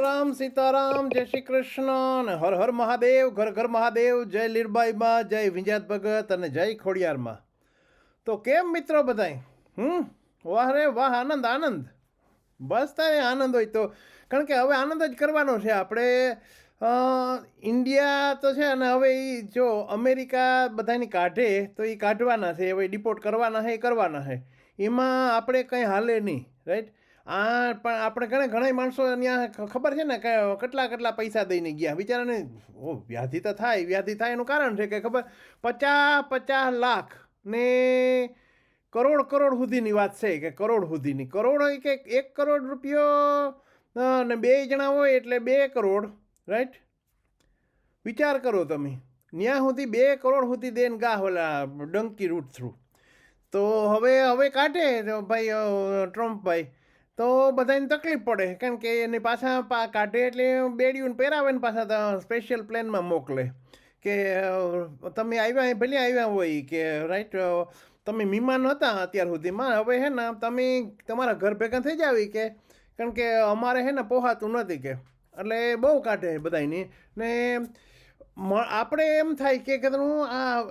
રામ સીતારામ, જય શ્રી કૃષ્ણ હર હર મહાદેવ, ઘર ઘર મહાદેવ, જય લીરબાઈમાં, જય વિંજાત ભગત અને જય ખોડિયારમાં. તો કેમ મિત્રો બધાય? હમ? વાહ રે વાહ, આનંદ આનંદ. બસ તારે આનંદ હોય તો. કારણ કે હવે આનંદ જ કરવાનો છે આપણે. ઇન્ડિયા તો છે અને હવે એ જો અમેરિકા બધાની કાઢે તો એ કાઢવાના છે, હવે ડિપોર્ટ કરવાના છે, એ કરવાના છે. એમાં આપણે કંઈ હાલે નહીં, રાઈટ? આ પણ આપણે ઘણા ઘણા માણસો ત્યાં ખબર છે ને કે કેટલા કેટલા પૈસા દઈને ગયા. બિચારાને ઓ, વ્યાધિ તો થાય, વ્યાધિ થાય એનું કારણ છે કે ખબર, પચાસ પચાસ લાખ ને કરોડ કરોડ સુધીની વાત છે કે કરોડ સુધીની. કરોડ હોય કે એક કરોડ રૂપિયો ને બે જણા હોય એટલે બે કરોડ રાઈટ વિચાર કરો તમે. ત્યાં સુધી બે કરોડ સુધી દેન ગા ઓલા ડંકી રૂટ થ્રુ તો હવે હવે કાઢે ભાઈ ટ્રમ્પ ટ્રમ્પભાઈ તો બધાને તકલીફ પડે, કારણ કે એને પાછા કાઢે એટલે બેડિયું પહેરાવે ને પાછા સ્પેશિયલ પ્લેનમાં મોકલે. કે તમે આવ્યા ભલે આવ્યા હોય કે રાઈટ તમે મહેમાન હતા અત્યાર સુધીમાં, હવે હે ને તમે તમારા ઘર ભેગા થઈ જાવી કે, કારણ કે અમારે હે ને પોહાતું નથી કે. એટલે બહુ કાઢે બધાની ને આપણે એમ થાય કે કે હું આ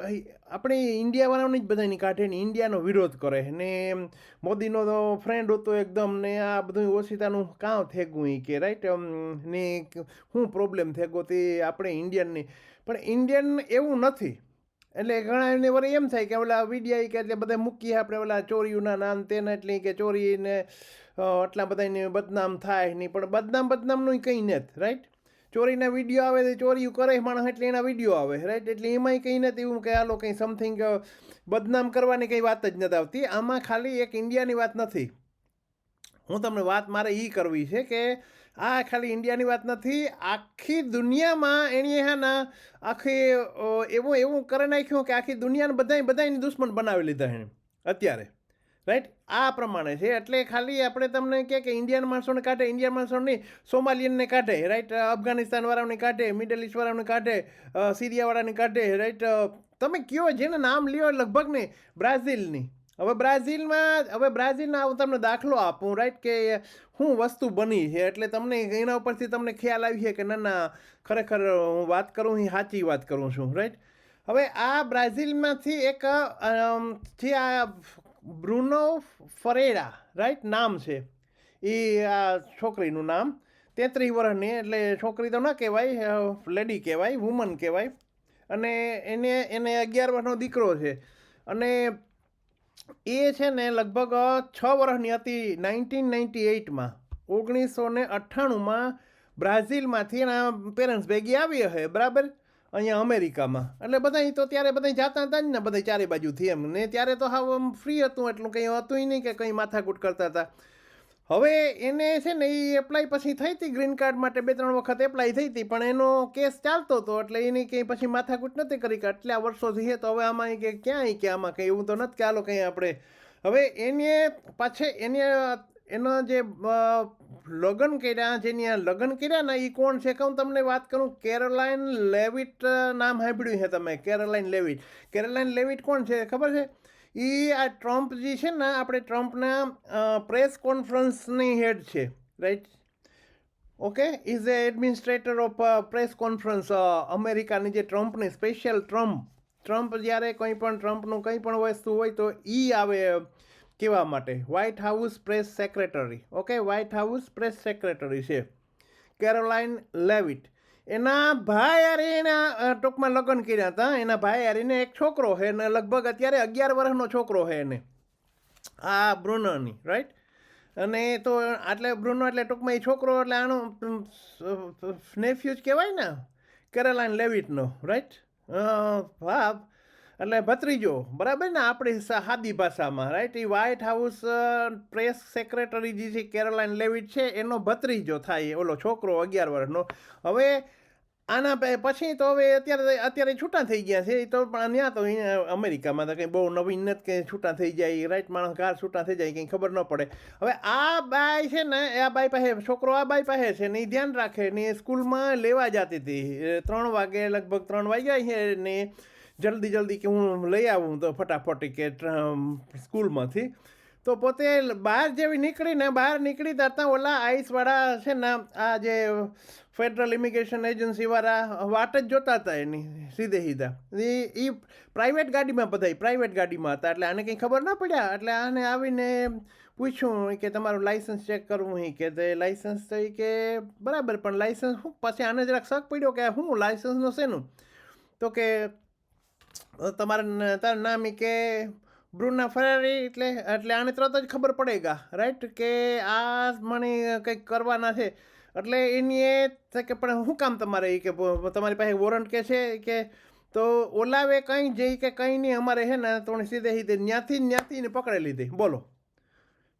આપણે ઇન્ડિયાવાળાની જ બધાની કાઢે ને ઇન્ડિયાનો વિરોધ કરે ને મોદીનો તો ફ્રેન્ડ હતો એકદમ ને આ બધું ઓછીતાનું કાં થેગું કે રાઈટ ને શું પ્રોબ્લેમ થેગો તે આપણે ઇન્ડિયનની. પણ ઇન્ડિયન એવું નથી. એટલે ઘણા એને વરે એમ થાય કે ઓલા વિડીયા કે એટલે બધા મૂકીએ આપણે ઓલા ચોરીઓના નામ તેને એટલી કે ચોરીને આટલા બધાને બદનામ થાય નહીં. પણ બદનામ બદનામનું કંઈ નથી રાઈટ ચોરીના વીડિયો આવે તો ચોરી કરે માણસ એટલે એના વીડિયો આવે રાઈટ એટલે એમાંય કંઈ નથી, એવું કે આલો કંઈ સમથિંગ બદનામ કરવાની કંઈ વાત જ નથી આવતી. આમાં ખાલી એક ઇન્ડિયાની વાત નથી. હું તમને વાત મારે એ કરવી છે કે આ ખાલી ઇન્ડિયાની વાત નથી, આખી દુનિયામાં એણે હે ને આખી એવું એવું કરી નાખ્યું કે આખી દુનિયાને બધાય બધાની દુશ્મન બનાવી લીધા એણે, અત્યારે. રાઈટ આ પ્રમાણે છે. એટલે ખાલી આપણે તમને કહે કે ઇન્ડિયન માણસોને કાઢે ઇન્ડિયન માણસો નહીં સોમાલિયનને કાઢે રાઈટ અફઘાનિસ્તાન વાળાને કાઢે મિડલ ઇસ્ટ વાળાને કાઢે સિરિયાવાળાને કાઢે રાઈટ તમે કયો જેને નામ લ્યો લગભગ ને બ્રાઝિલની. હવે બ્રાઝિલમાં, હવે બ્રાઝિલના હું તમને દાખલો આપું રાઈટ કે હું વસ્તુ બની છે. એટલે તમને એના ઉપરથી તમને ખ્યાલ આવી છે કે ના ના, ખરેખર હું વાત કરું એ સાચી વાત કરું છું રાઈટ હવે આ બ્રાઝિલમાંથી એક જે આ બ્રુનો ફરેરા રાઈટ નામ છે. એ આ છોકરીનું નામ. તેત્રીસ વર્ષની, એટલે છોકરી તો ન કહેવાય લેડી કહેવાય વુમન કહેવાય. અને એને એને અગિયાર વર્ષનો દીકરો છે. અને એ છે ને લગભગ છ વર્ષની હતી નાઇન્ટીન નાઇન્ટી એઇટમાં. ઓગણીસો ને અઠ્ઠાણુંમાં બ્રાઝિલમાંથી એના પેરેન્ટ્સ ભેગી આવી હશે, બરાબર? અહીંયા અમેરિકામાં. એટલે બધા તો ત્યારે બધા જાતા હતા જ ને બધા ચારે બાજુથી એમ. ને ત્યારે તો હાવ આમ ફ્રી હતું, એટલું કંઈ હતું નહીં કે કંઈ માથાકૂટ કરતા હતા. હવે એને છે ને એ એપ્લાય પછી થઈ હતી ગ્રીન કાર્ડ માટે બે ત્રણ વખત એપ્લાય થઈ હતી, પણ એનો કેસ ચાલતો હતો, એટલે એની કંઈ પછી માથાકૂટ નથી કરી કે આટલા વર્ષોથી છે તો હવે આમાં કે ક્યાં કે આમાં કંઈ એવું તો નથી કે આલો કંઈ આપણે. હવે એને પાછે એને એનો જે લગ્ન કર્યા, જેની આ લગ્ન કર્યા ને એ કોણ છે? કે હું તમને વાત કરું, કેરોલાઇન લેવિટ નામ સાંભળ્યું છે તમે, કેરોલાઇન લેવિટ. કેરોલાઇન લેવિટ કોણ છે? ખબર છે? એ આ ટ્રમ્પ જે છે ને, આપણે ટ્રમ્પના પ્રેસ કોન્ફરન્સની હેડ છે, right? Okay? Is a administrator of press conference અમેરિકાની જે ટ્રમ્પની સ્પેશિયલ ટ્રમ્પ. ટ્રમ્પ જ્યારે કંઈ પણ ટ્રમ્પનું કંઈ પણ વસ્તુ હોય તો એ આવે કહેવા માટે? White House press secretary okay White House press secretary છે. કેરોલાઇન લેવિટ એના ભાઈ યારે એના ટૂંકમાં લગ્ન કર્યા હતા. એના ભાઈ યારીને એક છોકરો છે ને લગભગ અત્યારે અગિયાર વર્ષનો છોકરો છે એને. આ બ્રુનોની રાઈટ અને તો આટલે બ્રુનો એટલે ટૂંકમાં એ છોકરો, એટલે આનો નેફ્યુ જ કહેવાય ને? કેરોલાઇન લેવિટનો રાઈટ હા એટલે ભત્રીજો, બરાબર ને? આપણી સાદી ભાષામાં રાઈટ એ વ્હાઇટ હાઉસ પ્રેસ સેક્રેટરી જે છે કેરોલાઇન લેવિટ છે, એનો ભત્રીજો થાય, ઓલો છોકરો અગિયાર વર્ષનો. હવે આના પછી તો હવે અત્યારે અત્યારે છૂટા થઈ ગયા છે એ તો પણ ત્યાં તો અમેરિકામાં તો કંઈ બહુ નવીન નથી, કંઈ છૂટા થઈ જાય રાઈટ માણસ કાર છૂટા થઈ જાય, કંઈ ખબર ન પડે. હવે આ બાઈ છે ને, આ બાઈ પાસે, છોકરો આ બાઈ પાસે છે ને એ ધ્યાન રાખે ને સ્કૂલમાં લેવા જતી હતી ત્રણ વાગે, લગભગ ત્રણ વાગ્યા છે ને જલ્દી જલ્દી કે હું લઈ આવું તો ફટાફટ કે સ્કૂલમાંથી. તો પોતે બહાર જેવી નીકળીને બહાર નીકળી ત્યાં ઓલા આઈસવાળા છે ને, આ જે ફેડરલ ઇમિગ્રેશન એજન્સીવાળા વાટ જ જોતા હતા એની, સીધે સીધા. એ એ પ્રાઇવેટ ગાડીમાં બધા પ્રાઇવેટ ગાડીમાં હતા, એટલે આને કંઈ ખબર ના પડ્યા. એટલે આને આવીને પૂછ્યું કે તમારું લાઇસન્સ ચેક કરવું હી કે તે લાઇસન્સ થઈ કે બરાબર, પણ લાઇસન્સ શું? પછી આને જરાક શક પડ્યો કે હું લાઇસન્સનો શેનું તો કે તમારા તારું નામ એ કે બ્રુના ફરારી એટલે એટલે આને તરત જ ખબર પડેગા રાઈટ કે આ મને કંઈક કરવાના છે. એટલે એની એ કે પણ શું કામ તમારે એ કે તમારી પાસે વોરંટ કે છે કે, તો ઓલાવે કંઈ જઈ કે કંઈ નહીં, અમારે છે ને, તો સીધે સીધે ન્યાથી ન્યાથી પકડી લીધી. બોલો.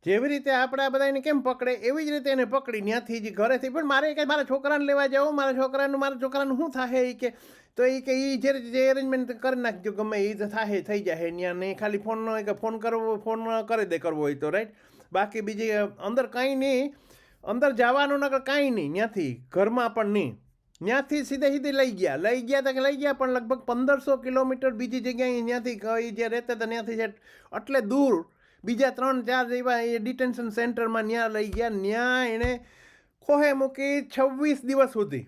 જેવી રીતે આપણે બધાને કેમ પકડે, એવી જ રીતે એને પકડી ત્યાંથી જ ઘરેથી. પણ મારે કંઈ મારા છોકરાને લેવા જાઓ મારા છોકરાનું મારા છોકરાનું શું થાય એ કે, તો એ કે એ જે જે અરેન્જમેન્ટ કરી નાખજો, ગમે એ થાય, થઈ જાય. ત્યાં નહીં ખાલી ફોનનો કે ફોન કરવો ફોન કરી દે કરવો હોય તો રાઈટ બાકી બીજી અંદર કાંઈ નહીં. અંદર જવાનું નકર કાંઈ નહીં ત્યાંથી ઘરમાં પણ નહીં. ત્યાંથી સીધે સીધી લઈ ગયા. લઈ ગયા તો લઈ ગયા, પણ લગભગ પંદરસો કિલોમીટર બીજી જગ્યાએ ત્યાંથી જે રહેતા હતા ત્યાંથી એટલે દૂર બીજા ત્રણ ચાર એવા એ ડિટેન્શન સેન્ટરમાં ત્યાં લઈ ગયા ત્યાં એણે ખોહે મૂકી છવ્વીસ દિવસ સુધી.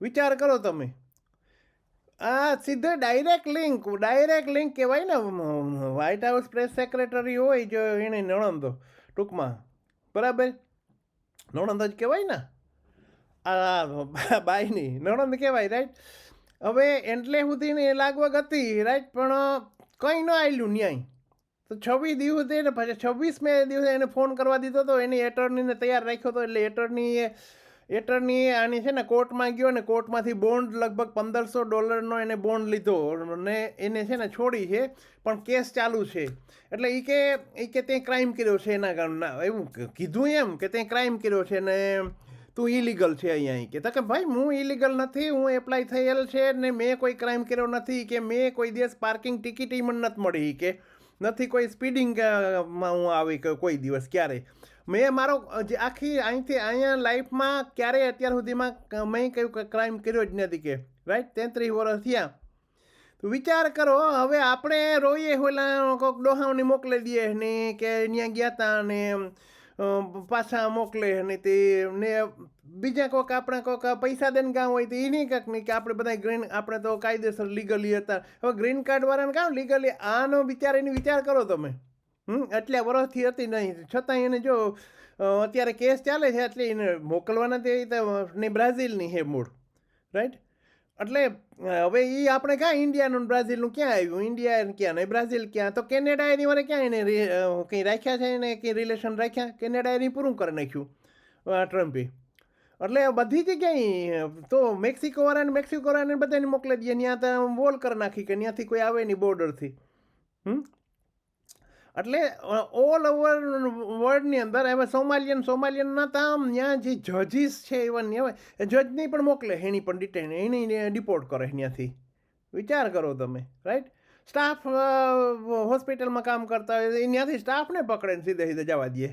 વિચાર કરો તમે. આ સીધો ડાયરેક્ટ લિંક ડાયરેક્ટ લિંક કહેવાય ને વ્હાઇટ હાઉસ પ્રેસ સેક્રેટરી હોય જો એણે નણંદો, ટૂંકમાં. બરાબર? નણંદ જ કહેવાય ને? આ બાયની નણંદ કહેવાય રાઈટ હવે એટલે સુધીની લાગવગ હતી રાઈટ પણ, કંઈ ન આવેલું ન્યાય. તો છવ્વીસ દિવસ એને પછી છવ્વીસમે દિવસે એને ફોન કરવા દીધો હતો એની એટર્નીને તૈયાર રાખ્યો હતો એટલે એટર્નીએ એટર્નીએ આની છે ને કોર્ટમાં ગયો ને કોર્ટમાંથી બોન્ડ લગભગ પંદરસો ડોલરનો એને બોન્ડ લીધો ને એને છે ને છોડી છે, પણ કેસ ચાલુ છે. એટલે એ કે એ કે તે ક્રાઇમ કર્યો છે એના કારણે એવું કીધું એમ કે તે ક્રાઇમ કર્યો છે ને તું ઇલીગલ છે અહીંયા કે. તો કે ભાઈ હું ઇલીગલ નથી, હું એપ્લાય થયેલ છે ને મેં કોઈ ક્રાઇમ કર્યો નથી કે મેં કોઈ દિવસ પાર્કિંગ ટિકિટ ઈ મને નથી મળી કે. નથી કોઈ સ્પીડિંગમાં હું આવી કોઈ દિવસ ક્યારે. મેં મારો જે આખી અહીંથી અહીંયા લાઈફમાં ક્યારેય અત્યાર સુધીમાં મેં કયું ક્રાઇમ કર્યો જ નથી કે. રાઈટ તેત્રીસ વર્ષ થયા. તો વિચાર કરો, હવે આપણે રોઈએ, ઓલા કોઈક ડોહાઓને મોકલી દઈએ ને કે ત્યાં ગયા હતા ને પાછા મોકલે ને તે ને બીજા કોઈક આપણા કોઈક પૈસા દઈને ગામ હોય તો એ નહીં કાંક નહીં કે આપણે બધા ગ્રીન આપણે તો કાયદેસર લીગલી હતા. હવે ગ્રીન કાર્ડવાળાને કામ લીગલી આનો વિચાર એની વિચાર કરો તમે. હમ, એટલે વર્ષથી હતી નહીં. છતાં એને જો અત્યારે કેસ ચાલે છે એટલે એને મોકલવાના તો ને બ્રાઝિલની હે મૂળ. રાઈટ એટલે હવે એ આપણે ક્યાં ઇન્ડિયાનું બ્રાઝિલનું ક્યાં આવ્યું? ઇન્ડિયા ક્યાં? નહીં બ્રાઝિલ ક્યાં? તો કેનેડા એની વારે ક્યાં એને કંઈ રાખ્યા છે? એને કંઈ રિલેશન રાખ્યા? કેનેડા એની પૂરું કરી નાખ્યું ટ્રમ્પે એટલે બધી જગ્યાએ તો મેક્સિકોવાળાને મેક્સિકોવાળાને બધાને મોકલી દઈએ. ત્યાં તો વોલ કરી નાખી કે ત્યાંથી કોઈ આવે નહીં બોર્ડરથી હમ? એટલે ઓલ ઓવર વર્લ્ડની અંદર હવે સોમાલિયન સોમાલિયનના તામ ત્યાં જે જજીસ છે ઇવન હવે જજની પણ મોકલે, એની પણ ડિટેન એની ડિપોર્ટ કરે ત્યાંથી વિચાર કરો તમે રાઈટ સ્ટાફ હોસ્પિટલમાં કામ કરતા હોય ત્યાંથી સ્ટાફને પકડે સીધે સીધે જવા દે.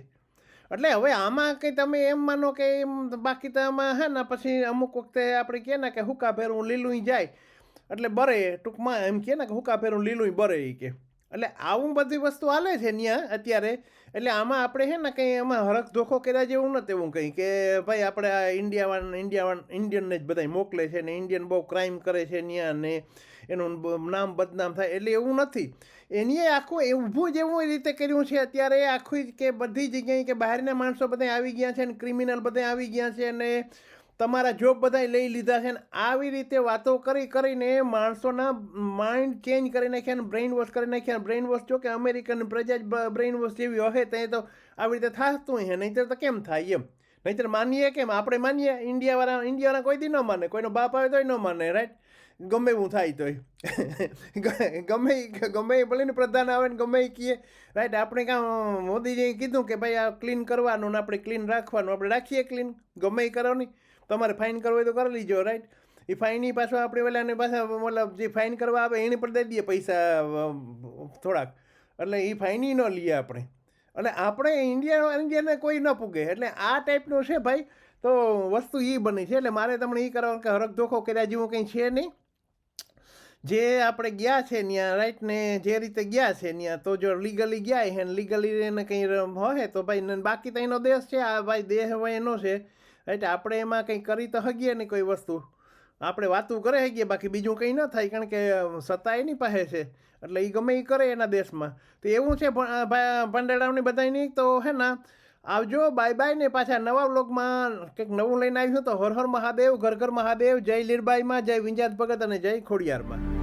એટલે હવે આમાં કંઈ તમે એમ માનો કે એમ, બાકી તો આમાં હે, ને, પછી અમુક વખતે આપણે કહે ને કે હુકા ભેરું લીલું જાય. એટલે બરે, ટૂંકમાં એમ કહે ને કે હુકા ભેરું લીલું બરે એ કે. એટલે આવું બધી વસ્તુ હાલે છે ત્યાં અત્યારે. એટલે આમાં આપણે છે ને કંઈ એમાં હરખ ધોખો કર્યા જેવું નથી એવું કંઈ કે ભાઈ આપણે આ ઇન્ડિયાવાન ઇન્ડિયાવાન, ઇન્ડિયનને જ બધા મોકલે છે ને ઇન્ડિયન બહુ ક્રાઇમ કરે છે ત્યાં ને એનું નામ બદનામ થાય એટલે એવું નથી. એનીએ આખું એવું જ એવું રીતે કર્યું છે અત્યારે આખું કે બધી જગ્યાએ કે બહારના માણસો બધા આવી ગયા છે ને ક્રિમિનલ બધા આવી ગયા છે ને તમારા જોબ બધાય લઈ લીધા છે ને આવી રીતે વાતો કરી કરીને માણસોના માઇન્ડ ચેન્જ કરી નાખ્યા ને બ્રેઇન વોશ કરી નાખ્યા બ્રેઇન વોશ જો કે અમેરિકન પ્રજા જ બ્રેઇન વોશ જેવી હશે ત્યાં તો આવી રીતે થતું હે નહીંતર તો કેમ થાય એમ? નહીંતર માનીએ કેમ? આપણે માનીએ, ઇન્ડિયાવાળા ઇન્ડિયાવાળા કોઈ દી ન માને, કોઈનો બાપ આવે તોય ન માને રાઈટ ગમે એવું થાય તોય. ગમે ગમે ભલે ને પ્રધાન આવે ને ગમે એ કહીએ રાઈટ આપણે કાં મોદીજીએ કીધું કે ભાઈ આ ક્લીન કરવાનું ને આપણે ક્લીન રાખવાનું, આપણે રાખીએ ક્લીન ગમે એ કરો તમારે ફાઇન કરવો હોય તો કરી લીજો રાઈટ એ ફાઇનની પાછો આપણે ઓલાને પાછા મતલબ જે ફાઇન કરવા આવે એની પર દઈ દઈએ પૈસા થોડાક. એટલે એ ફાઇની ન લઈએ આપણે. એટલે આપણે ઇન્ડિયા ઇન્ડિયાને કોઈ ન પૂગે. એટલે આ ટાઈપનો છે ભાઈ, તો વસ્તુ એ બની છે. એટલે મારે તમને એ કરવાનું કે હરખ ધોખો કર્યા જેવું કંઈ છે નહીં. જે આપણે ગયા છે ત્યાં રાઈટ ને જે રીતે ગયા છે ત્યાં તો જો લીગલી ગયા હે લીગલી એને કંઈ હોય તો ભાઈ બાકી તો એનો દેશ છે. આ ભાઈ દેહ હોય એનો છે. રાઈટ આપણે એમાં કંઈ કરી તો હગીએ નહીં કોઈ વસ્તુ. આપણે વાતું કરે હગીએ બાકી બીજું કંઈ ન થાય, કારણ કે સત્તા એની પાસે છે. એટલે એ ગમે એ કરે એના દેશમાં. તો એવું છે ભ- ભા- ભંડારાઓની બધાની તો હે ને, આવજો, બાય બાય ને પાછા નવા વ્લોગમાં કંઈક નવું લઈને આવ્યું તો હર હર મહાદેવ, ઘર ઘર મહાદેવ, જય લીરબાઈમાં, જય વિંજાત ભગત અને જય ખોડિયારમાં.